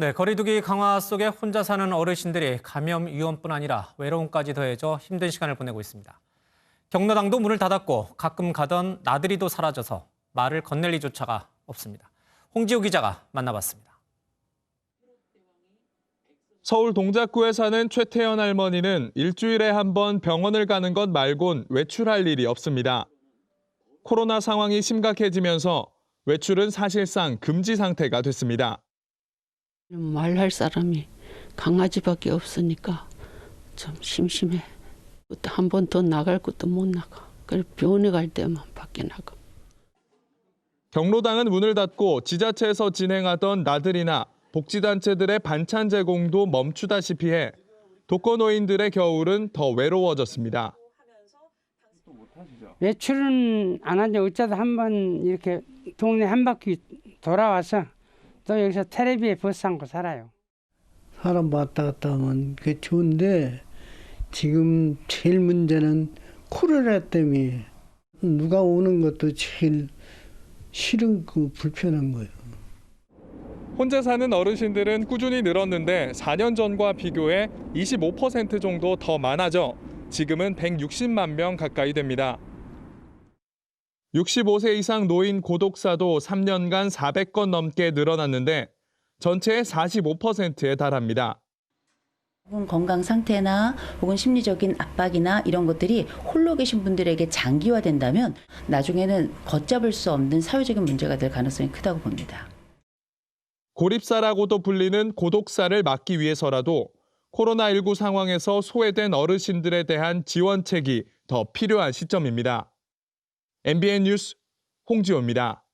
네, 거리두기 강화 속에 혼자 사는 어르신들이 감염 위험뿐 아니라 외로움까지 더해져 힘든 시간을 보내고 있습니다. 경로당도 문을 닫았고 가끔 가던 나들이도 사라져서 말을 건넬 리조차가 없습니다. 홍지호 기자가 만나봤습니다. 서울 동작구에 사는 최태연 할머니는 일주일에 한 번 병원을 가는 것 말곤 외출할 일이 없습니다. 코로나 상황이 심각해지면서 외출은 사실상 금지 상태가 됐습니다. 말할 사람이 강아지밖에 없으니까 좀 심심해. 한 번 더 나갈 것도 못 나가. 그래 병원에 갈 때만 밖에 나가. 경로당은 문을 닫고 지자체에서 진행하던 나들이나 복지단체들의 반찬 제공도 멈추다시피 해 독거노인들의 겨울은 더 외로워졌습니다. 외출은 안 하죠. 어쩌다 한 번 이렇게 동네 한 바퀴 돌아와서 또 여기서 텔레비에 버스 삼고 살아요. 사람 왔다 갔다 하면 그게 좋은데 지금 제일 문제는 코로나 때문에 누가 오는 것도 제일 싫은 그 불편한 거예요. 혼자 사는 어르신들은 꾸준히 늘었는데 4년 전과 비교해 25% 정도 더 많아져 지금은 160만 명 가까이 됩니다. 65세 이상 노인 고독사도 3년간 400건 넘게 늘어났는데 전체의 45%에 달합니다. 혹은 건강 상태나 혹은 심리적인 압박이나 이런 것들이 홀로 계신 분들에게 장기화된다면 나중에는 걷잡을 수 없는 사회적인 문제가 될 가능성이 크다고 봅니다. 고립사라고도 불리는 고독사를 막기 위해서라도 코로나19 상황에서 소외된 어르신들에 대한 지원책이 더 필요한 시점입니다. MBN 뉴스 홍지호입니다.